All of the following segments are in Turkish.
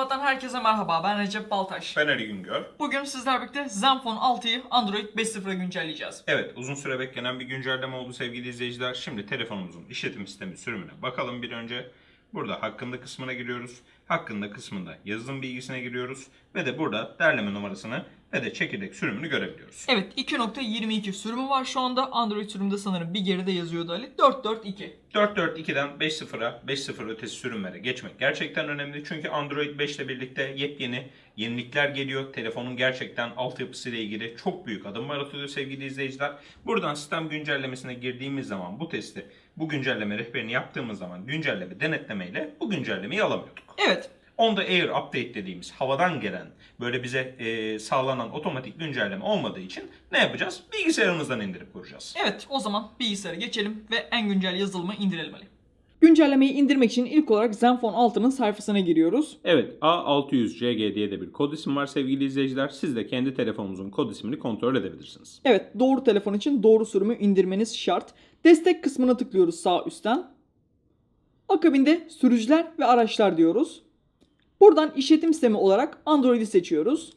Kapatan herkese merhaba. Ben Recep Baltaş. Ben Ali Güngör. Bugün sizlerle birlikte Zenfone 6'yı Android 5.0'a güncelleyeceğiz. Evet uzun süre beklenen bir güncelleme oldu sevgili izleyiciler. Şimdi telefonumuzun işletim sistemi sürümüne bakalım bir önce. Burada hakkında kısmına giriyoruz. Hakkında kısmında yazılım bilgisine giriyoruz. Ve de burada derleme numarasını ve de çekirdek sürümünü görebiliyoruz. Evet 2.22 sürümü var şu anda. Android sürümde sanırım bir geride yazıyordu Ali. 4.4.2. 4.4.2'den 5.0'a 5.0 ötesi sürümlere geçmek gerçekten önemli. Çünkü Android 5 ile birlikte yepyeni yenilikler geliyor. Telefonun gerçekten altyapısıyla ilgili çok büyük adımlar atılıyor sevgili izleyiciler. Buradan sistem güncellemesine girdiğimiz zaman bu testi, bu güncelleme rehberini yaptığımız zaman güncelleme denetlemeyle bu güncellemeyi alamıyorduk. Evet Onda Air Update dediğimiz havadan gelen böyle bize e, sağlanan otomatik güncelleme olmadığı için ne yapacağız? Bilgisayarımızdan indirip kuracağız. evet o zaman bilgisayara geçelim ve en güncel yazılımı indirelim Ali. Güncellemeyi indirmek için ilk olarak Zenfone 6'nın sayfasına giriyoruz. Evet A600CG diye de bir kod isim var sevgili izleyiciler. Siz de kendi telefonunuzun kod ismini kontrol edebilirsiniz. Evet doğru telefon için doğru sürümü indirmeniz şart. Destek kısmına tıklıyoruz sağ üstten. Akabinde sürücüler ve araçlar diyoruz. Buradan işletim sistemi olarak Android'i seçiyoruz.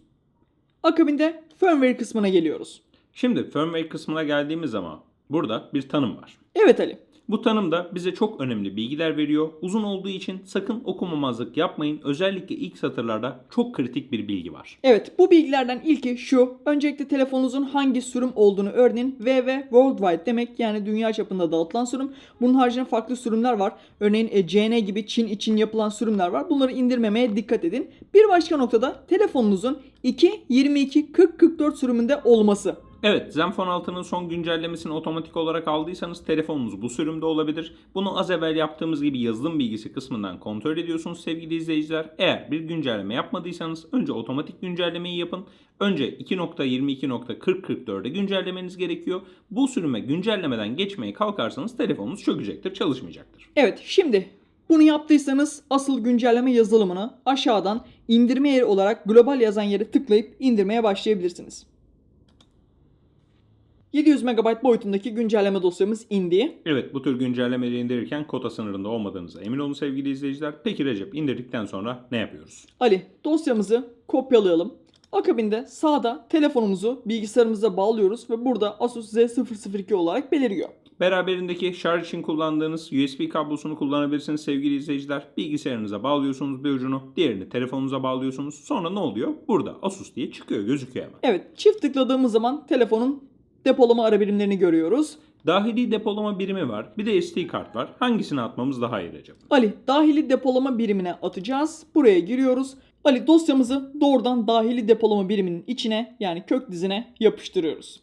Akabinde firmware kısmına geliyoruz. Şimdi firmware kısmına geldiğimiz zaman burada bir tanım var. Evet Ali. Bu tanım da bize çok önemli bilgiler veriyor. Uzun olduğu için sakın okumamazlık yapmayın. Özellikle ilk satırlarda çok kritik bir bilgi var. Evet bu bilgilerden ilki şu. Öncelikle telefonunuzun hangi sürüm olduğunu öğrenin. VV Worldwide demek yani dünya çapında dağıtılan sürüm. Bunun haricinde farklı sürümler var. Örneğin e, CN gibi Çin için yapılan sürümler var. Bunları indirmemeye dikkat edin. Bir başka noktada telefonunuzun 2, 22, 40, 44 sürümünde olması. Evet Zenfone 6'nın son güncellemesini otomatik olarak aldıysanız telefonunuz bu sürümde olabilir. Bunu az evvel yaptığımız gibi yazılım bilgisi kısmından kontrol ediyorsunuz sevgili izleyiciler. Eğer bir güncelleme yapmadıysanız önce otomatik güncellemeyi yapın. Önce 2.22.40.44'e güncellemeniz gerekiyor. Bu sürüme güncellemeden geçmeye kalkarsanız telefonunuz çökecektir, çalışmayacaktır. Evet şimdi bunu yaptıysanız asıl güncelleme yazılımını aşağıdan indirme yeri olarak global yazan yere tıklayıp indirmeye başlayabilirsiniz. 700 MB boyutundaki güncelleme dosyamız indi. Evet bu tür güncellemeleri indirirken kota sınırında olmadığınıza emin olun sevgili izleyiciler. Peki Recep indirdikten sonra ne yapıyoruz? Ali dosyamızı kopyalayalım. Akabinde sağda telefonumuzu bilgisayarımıza bağlıyoruz ve burada Asus Z002 olarak beliriyor. Beraberindeki şarj için kullandığınız USB kablosunu kullanabilirsiniz sevgili izleyiciler. Bilgisayarınıza bağlıyorsunuz bir ucunu, diğerini telefonunuza bağlıyorsunuz. Sonra ne oluyor? Burada Asus diye çıkıyor, gözüküyor hemen. Evet çift tıkladığımız zaman telefonun depolama ara birimlerini görüyoruz. Dahili depolama birimi var. Bir de SD kart var. Hangisini atmamız daha iyi Recep? Ali dahili depolama birimine atacağız. Buraya giriyoruz. Ali dosyamızı doğrudan dahili depolama biriminin içine yani kök dizine yapıştırıyoruz.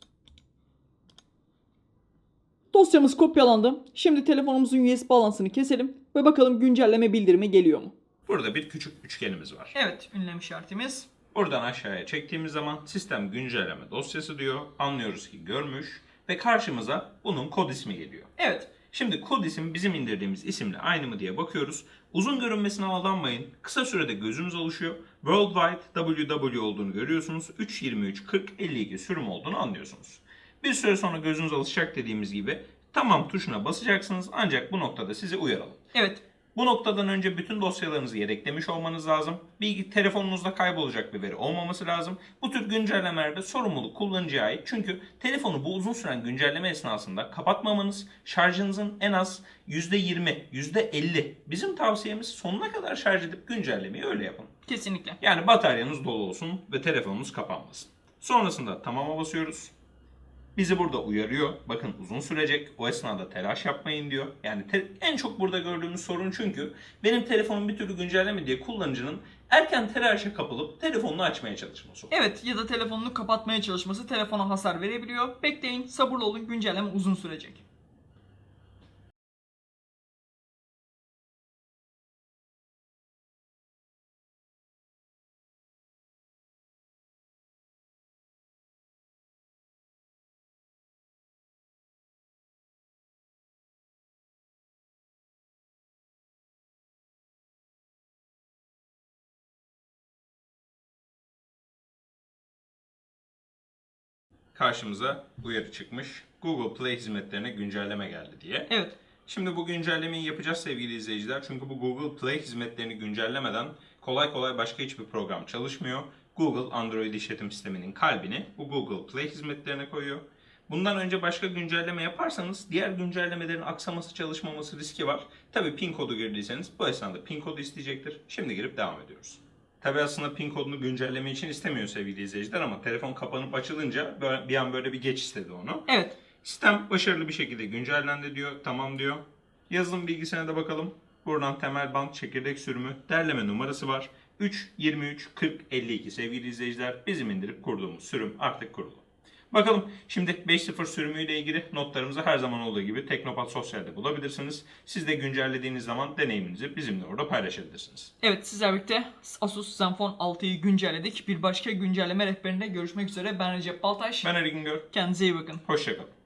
Dosyamız kopyalandı. Şimdi telefonumuzun USB bağlantısını keselim ve bakalım güncelleme bildirimi geliyor mu? Burada bir küçük üçgenimiz var. Evet ünlem işaretimiz. Buradan aşağıya çektiğimiz zaman sistem güncelleme dosyası diyor. Anlıyoruz ki görmüş ve karşımıza bunun kod ismi geliyor. Evet Şimdi kod isim bizim indirdiğimiz isimle aynı mı diye bakıyoruz. Uzun görünmesine aldanmayın. Kısa sürede gözünüz alışıyor. Worldwide WW olduğunu görüyorsunuz. 3.23 40 52 sürüm olduğunu anlıyorsunuz. Bir süre sonra gözünüz alışacak dediğimiz gibi tamam tuşuna basacaksınız ancak bu noktada sizi uyaralım. evet Bu noktadan önce bütün dosyalarınızı yedeklemiş olmanız lazım. Bilgi telefonunuzda kaybolacak bir veri olmaması lazım. Bu tür güncellemelerde sorumluluk kullanıcıya ait. Çünkü telefonu bu uzun süren güncelleme esnasında kapatmamanız, şarjınızın en az %20, %50. Bizim tavsiyemiz sonuna kadar şarj edip güncellemeyi öyle yapın. kesinlikle. Yani bataryanız dolu olsun ve telefonunuz kapanmasın. Sonrasında tamama basıyoruz. Bizi burada uyarıyor. Bakın uzun sürecek. O esnada telaş yapmayın diyor. Yani en çok burada gördüğümüz sorun çünkü benim telefonum bir türlü güncelleme diye kullanıcının erken telaşa kapılıp telefonunu açmaya çalışması. Evet ya da telefonunu kapatmaya çalışması telefona hasar verebiliyor. Bekleyin sabırlı olun güncelleme uzun sürecek. Karşımıza uyarı çıkmış. Google Play hizmetlerine güncelleme geldi diye. Evet Şimdi bu güncellemeyi yapacağız sevgili izleyiciler. Çünkü bu Google Play hizmetlerini güncellemeden kolay kolay başka hiçbir program çalışmıyor. Google Android işletim sisteminin kalbini bu Google Play hizmetlerine koyuyor. Bundan önce başka güncelleme yaparsanız diğer güncellemelerin aksaması çalışmaması riski var. Tabi pin kodu girdiyseniz bu esnada pin kodu isteyecektir. Şimdi girip devam ediyoruz. Tabi aslında pin kodunu güncelleme için istemiyor sevgili izleyiciler ama telefon kapanıp açılınca böyle, bir an böyle bir geç istedi onu. Evet. Sistem başarılı bir şekilde güncellendi diyor. Tamam diyor. Yazılım bilgisine de bakalım. Buradan temel band çekirdek sürümü derleme numarası var. 3 23 40 52 sevgili izleyiciler bizim indirip kurduğumuz sürüm artık kurulu. Bakalım şimdi 5.0 sürümüyle ilgili notlarımızı her zaman olduğu gibi Teknopat Sosyal'de bulabilirsiniz. Siz de güncellediğiniz zaman deneyiminizi bizimle orada paylaşabilirsiniz. Evet sizlerle birlikte Asus Zenfone 6'yı güncelledik. Bir başka güncelleme rehberinde görüşmek üzere. Ben Recep Baltaş. Ben Ali Güngör. Kendinize iyi bakın. Hoşçakalın.